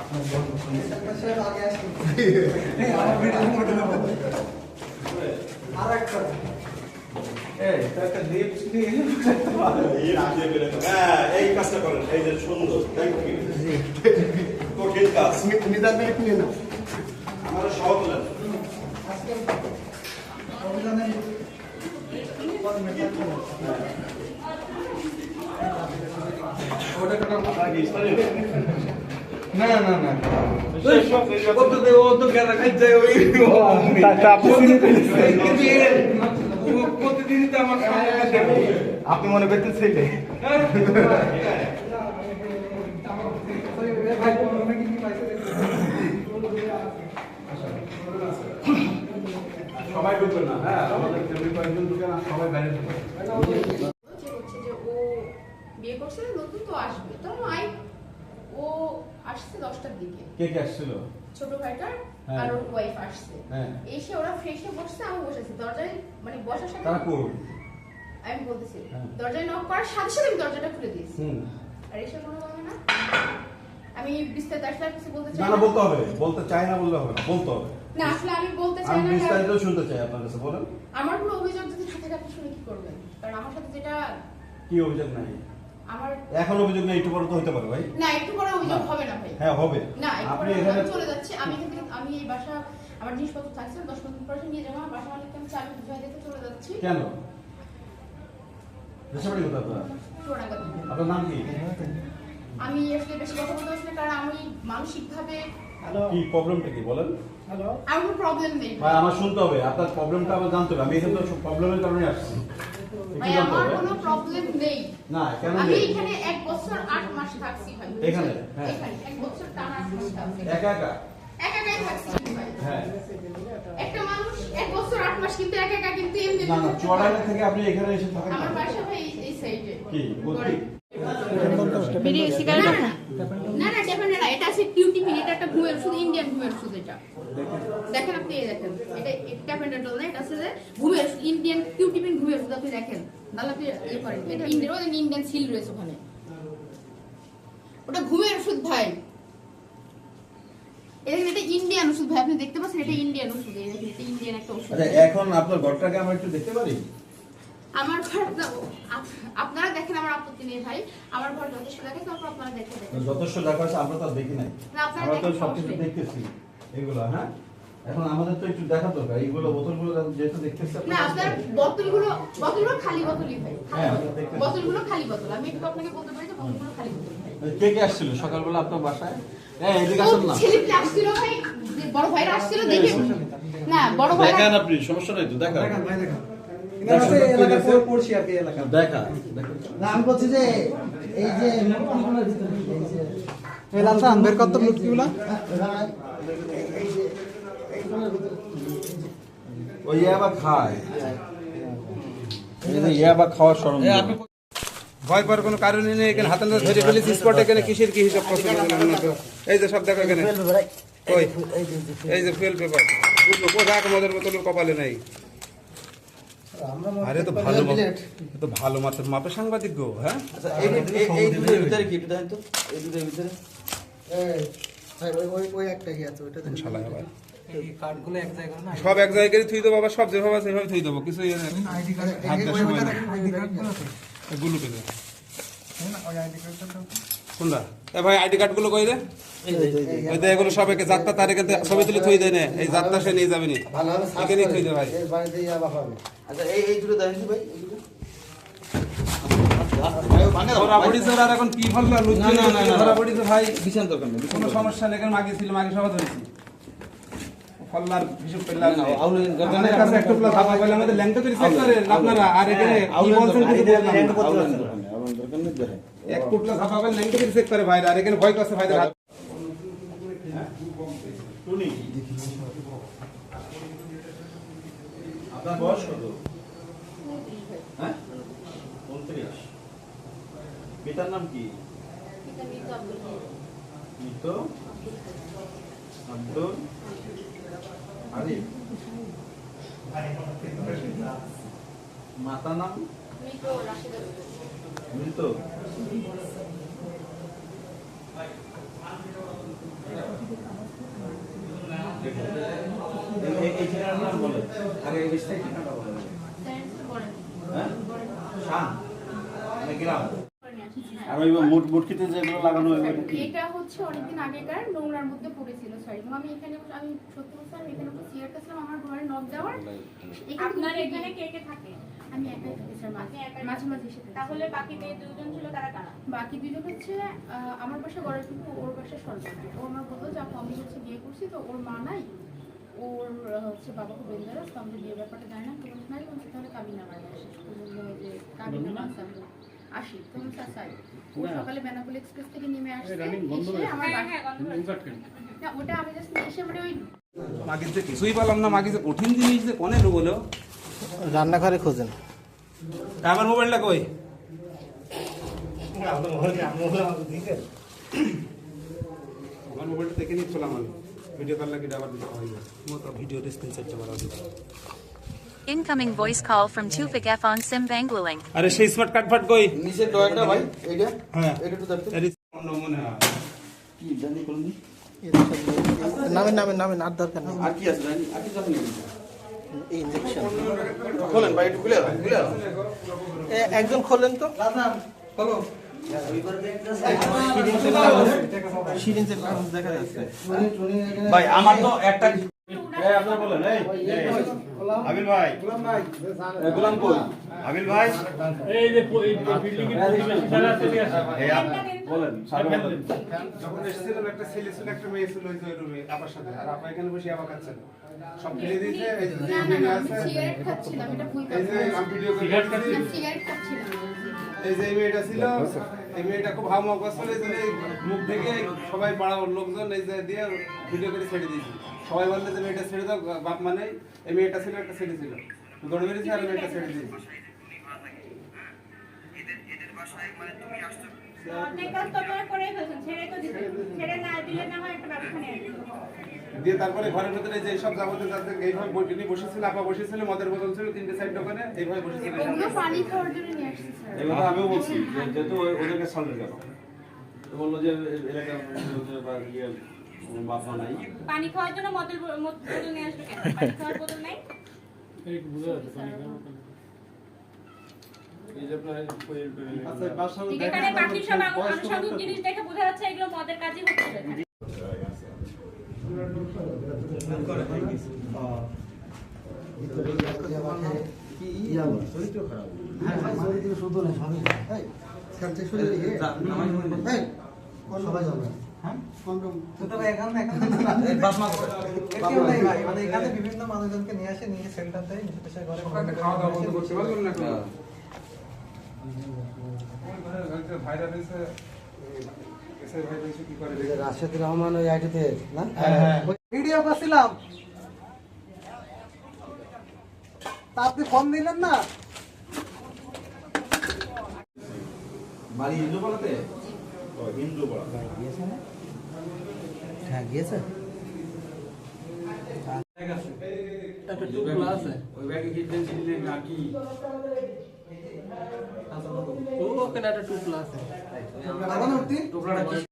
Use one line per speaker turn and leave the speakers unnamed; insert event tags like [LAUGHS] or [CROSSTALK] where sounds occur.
আপনার বন্ধ [LAUGHS] এই তো একটা লিপস নিয়ে
এই রাখিয়ে ফেলেন। হ্যাঁ, এই কাজটা করেন। এই যে সুন্দর থ্যাংক ইউ কঠিন কাজ।
একটু নিয়ে নাও।
আমার সহজ স্থানীয়?
না না না। ও তো ও তো গেরা খাই যায় ওই কিন্তু এ- ও প্রতিদিনই তো আমার
আপনি মনে করতেন ছেলে
সবাই ঢুকবে না হ্যাঁ আমাদের ফ্যামিলি কয়েকজন ঢুকে না সবাই বাইরে ঢুকবে
যে হচ্ছে যে ও বিয়ে করছে নতুন তো আসবে তো আই ও আসছে দশটার দিকে
কে কে আসছিল?
ছোট ভাইটার
হ্যাঁ।
আর ওয়াইফ আসছে।
হ্যাঁ।
এসে ওরা ফ্রেশে বসছে আমি বসেছি। দরজায় মানে বসার সাথে
তারা কই
আমি বলতেছি
হ্যাঁ।
দরজায় নক করার সাথে সাথে আমি দরজাটা খুলে দিয়েছি। আর এসে কোনো বলে না আমি বিস্তারিত আসলে কিছু বলতে চাই
না বলতে হবে। বলতে চাই না বললে হবে না। বলতে হবে।
না আসলে আমি বলতে চাই
আমি
না
বিস্তারিত শুনতে চাই আপনার কাছে বলেন।
আমার কোনো অভিযোগ যদি থাকে আপনি শুনে কি করবেন? কারণ আমার সাথে যেটা
কি অভিযোগ নাই? এখন অভিযোগ নেই একটু পরে তো হতে পারে ভাই।
না একটু করে অভিযোগ হবে না ভাই।
হ্যাঁ হবে।
না
আপনি এখানে
আমি চলে যাচ্ছি। আমি এখান থেকে আমি এই বাসা আমার জিনিসপত্র থাকছে দশ মিনিট পরে নিয়ে যাব আমার বাসা মালিককে আমি চাবি বুঝাই দিতে চলে যাচ্ছি।
কেন? দেশবাড়ি কোথায় আপনার? আপনার নাম কি?
আমি আসলে বেশি কথা বলতে না কারণ আমি মানসিক ভাবে
কি প্রবলেমটা কি বলেন।
হ্যালো আমার কোনো প্রবলেম নেই
ভাই আমার শুনতে হবে আপনার প্রবলেমটা আমার জানতে হবে। আমি এখানে তো প্রবলেমের কারণে আসছি।
ভাই আমার কোনো প্রবলেম নেই।
না কেন
আমি এখানে এক বছর আট মাস থাকছি ভাই।
এখানে? হ্যাঁ।
এক বছর টানা থাকছি।
একা একা?
একা একাই থাকছি ভাই।
হ্যাঁ।
একটা মানুষ এক বছর আট মাস কিন্তু একা একা কিন্তু এমনি
না না চুয়াডাঙ্গা থেকে আপনি এখানে এসে থাকেন
আমার বাসা ভাই এই সাইডে
কি? বলছি
ভিডিও সিগারেট না। আছে এটা একটা ঘুমের ওষুধ ইন্ডিয়ান ঘুমের ওষুধ এটা। দেখেন আপনি দেখেন, এটা না, এটা আছে ইন্ডিয়ান ঘুমের ওষুধ আপনি দেখেন। আপনি ইয়ে করেন, এটা ইন্ডিয়ান ইন্ডিয়ান সিল রয়েছে ওখানে। ওটা ঘুমের ওষুধ ভাই। এটা ইন্ডিয়ান ওষুধ ভাই, আপনি দেখতে এটা ইন্ডিয়ান ওষুধ এটা ইন্ডিয়ান একটা ওষুধ।
আচ্ছা এখন আপনার ঘরটাকে আমরা একটু দেখতে পারি?
আমার ঘর আপনারা দেখেন আমার আপত্তি নেই ভাই। আমার ঘর যথেষ্ট দেখেন তারপর আপনারা দেখে দেখেন।
যথেষ্ট দেখা আছে আমরা তো আর দেখি নাই।
না, আপনারা
আমরা তো
দেখেন,
সবকিছু দেখতেছি এগুলো হ্যাঁ? এখন আমাদের তো একটু দেখা দরকার এইগুলো বোতলগুলো যেহেতু দেখতেছি
না আপনার বোতলগুলো বোতলগুলো খালি বোতলই ভাই
হ্যাঁ,
বোতলগুলো খালি বোতল। আমি একটু আপনাকে বলতে পারি যে বোতলগুলো খালি বোতল
কে কে আসছিল? সকালবেলা আপনার বাসায়? হ্যাঁ এদিকে আসুন না।
ছেলেটা আসছিল ভাই যে বড় ভাইরা আসছিল দেখে না বড় ভাইরা
দেখান আপনি সমস্যা নাই তো দেখান।
এখানে আছে এলাকার পর-
দেখা।
বলছি যে এই যে লালসান বের
ওই খায়। ইয়াবা খাওয়ার
ভয় পাওয়ার কোনো কারণই নেই এখানে হাতে ধরে ফেলেছি স্পট এখানে কিসের কি হিসাব করছে এই যে সব দেখো এখানে। এই যে ফুয়েল পেপার কোথায় মদের বোতলের কপালে নেই? আরে তো ভালো তো ভালো মাপের মাপের সাংবাদিক গো হ্যাঁ?
আচ্ছা এই এই- এই ভিতরে কি একটু তো? এই দুটোর ভিতরে?
এই, ভাই, ওই ওই ওই একটা কি আছে? ওইটা দেখুন।
শালা আবার।
এই কার্ডগুলো এক জায়গায় না?
সব এক জায়গায় থুই দেবো আবার সব যেভাবে সেভাবে থুই দেবো। কিছু হাত দেওয়ার সময়
আছে।
এগুলো পেলে
না ওই আইডি কার্ডটা দাও।
কোনটা ভাই আইডি কার্ডগুলো কই রে ওই তো এগুলো সব একে যাত্রা তার এখান ছবি তুলে থুই দেয় এই যাত্রা সে নিয়ে যাবে নি।
ভালোভাবে সার্চ
এখানেই দে ভাই।
এই বাড়িতে ইয়াবা পাবে
আচ্ছা এই এই দুটো দেখেন ভাই এই দুটো?
ধরা পড়িছে ওরা আর এখন কি ফেলল লুচ্ছি
না, না, না, না।
ধরা পড়িছে ভাই।
বিছান দরকার নেই
কোনো সমস্যা নেই এখানে মাগে ছিল মাগে সবাই ধরেছি। ফল্লার হিসেব পেলাম
না, না, আউলের দরকার নেই।
আমাদের কাছে একটু প্লাস হাফা বলে আমাদের ল্যাংটা করে চেক করেন আপনারা আর এখানে কি বলছেন কিছু বললাম না। এক ফুট প্লাস হাফা ল্যাংটা করে চেক করে ভাইরা আর এখানে ভয় করছে ভাইদের হাত-
আপনার বয়স কত? হ্যাঁ? নাম কি?
আব্দুল।
মৃত? আব্দুল আলিম
মাতা নাম
মৃত
এই- ঠিকানার নাম বলে আগে এই স্থায়ী ঠিকানাটা বলেন। হ্যাঁ? শান? মানে গ্রাম? আর ওই মুটকিতে যেগুলো লাগানো হয়
এটা হচ্ছে অনেকদিন আগেকার নোংরার মধ্যে পড়েছিল সরি আমি এখানে আমি সত্যি বলছি আমি এখানে বসে সিগারেট খাচ্ছিলাম আমার ঘরে নক দেওয়ার
আপনার এখানে কে কে থাকে?
আমি একাই থাকি স্যার মাঝে মাঝে মাঝে এসে
তাহলে বাকি যে দুজন ছিল তারা কারা?
বাকি দুজন হচ্ছে আহ, আমার বাসা গড়ের কিন্তু ওর বাসা সরকার। ও আমার বলল যে আমি হচ্ছে বিয়ে করছি তো ওর মা নাই। ওর হচ্ছে বাবা খুব ডেঞ্জারাস তো আমাদের বিয়ের ব্যাপারটা জানি না তোমার নাই তাহলে কাবিন আমার আসে যে কাবিন আমরা আসি ও সকালে বেনাপোল এক্সপ্রেস থেকে নেমে আসছে এসে আমার
হ্যাঁ হ্যাঁ।
না ওটা আমি জাস্ট এসে মানে ওই
মাগির কিছুই পেলাম না কঠিন জিনিস যে কোনে বলো?
রান্নাঘরে খোঁজেন।
আমার মোবাইলটা কই? আমার মোবাইলটা দেখে নিচ্ছিলাম আমি। ভিডিও কল লাগি আবার দিতে হয়। ভিডিও স্ক্রিন সেট করা
Incoming voice call from Tufik F on Sim Banglaling.
আরে সেই স্মার্ট কার্ড ফাট কই?
নিচের ডয়ারটা ভাই এইটা?
হ্যাঁ।
এটা একটু দেখতে।
অন্য মনে হয়
কি জানি বলুন দি?
নামেন নামেন নামেন আর দরকার নেই।
আর কি আছে জানি? আর কি জানি?
এই ইঞ্জেকশন
খোলেন ভাই একটু খুলে খুলে
একজন খোলেন তো।
খোলো
দেখা যাচ্ছে।
ভাই আমার তো একটা এই আপনার বলেন এই। এই, আবিল ভাই। এ, গোলাম কই? আবিল ভাই।
এই যে এই বিল্ডিং এর প্রতিবেশী যারা আছে
এই বলেন
যখন এসেছিলাম একটা ছেলে ছিল একটা মেয়ে ছিল ওই যে রুমে আপার সাথে। আর আপা এখানে বসে আবার খাচ্ছেন। সব ফেলে দিয়েছে এই যে
না না
ভিডিও
না আমি
আছে।
সিগারেট খাচ্ছিলাম এটা ভুল
এই যে আমি ভিডিও করে
সিগারেট
দিয়েছি।
না, সিগারেট খাচ্ছিলাম।
এই যে মেয়েটা ছিল এই মেয়েটা খুব হাওয়া করছিল এই জন্য মুখ থেকে সবাই পাড়ার লোকজন এই যে দিয়ে ভিডিও করে ছেড়ে দিয়েছি। সবাই বললে যে মেয়েটা ছেড়ে দাও বাপ মানে এই মেয়েটা ছিল একটা ছেলে ছিল। দৌড়ে মেরেছে আর মেয়েটা ছেড়ে দিয়েছি।
ছেড়ে ছেড়ে দিলে।
দিয়ে তারপরে ঘরের ভিতরে যে সব যাবতীয় এইভাবে বইটি বসেছিল আপা বসেছিল মদের বোতল ছিল তিনটে সাইড দোকানে এইভাবে বসেছিল।
আমিও বলছি। যেহেতু ওদেরকে গেল বলল যে এলাকার লোকদের বা ইয়ে বাপমা নাই
পানি খাওয়ার জন্য মদের বোতল নিয়ে আসবে কেন পানি খাওয়ার বোতল নাই
এই বুঝা যাচ্ছে পানি খাওয়া
এই যে আপনার
এখানে বাকি সব আনুষঙ্গিক জিনিস দেখে বোঝা যাচ্ছে এগুলো মদের কাজই হচ্ছে এখানে।
সবাই যাবে হ্যাঁ মানে এখানে বিভিন্ন মানুষজনকে নিয়ে আসে নিয়ে সেন্টার দেয় নিচে পেশায় ঘরে
খাওয়া দাওয়া বন্ধ করতে পারবেন না ভাইরাল হয়েছে এসে ভাইরাল হয়েছে কি করে দেখে
রাশেদ রহমান ওই আইডিতে না?
হ্যাঁ।
ভিডিও করছিলাম। তা আপনি ফোন দিলেন না?
বাড়ি হিন্দু বলাতে হিন্দু বলা
হ্যাঁ গিয়েছে একটা টুকরা আছে
ওই ব্যাগে কি টেনশন দিলেন নাকি
ও ওখানে একটা টুকরা আছে লাগানো উঠতি
টুকরাটা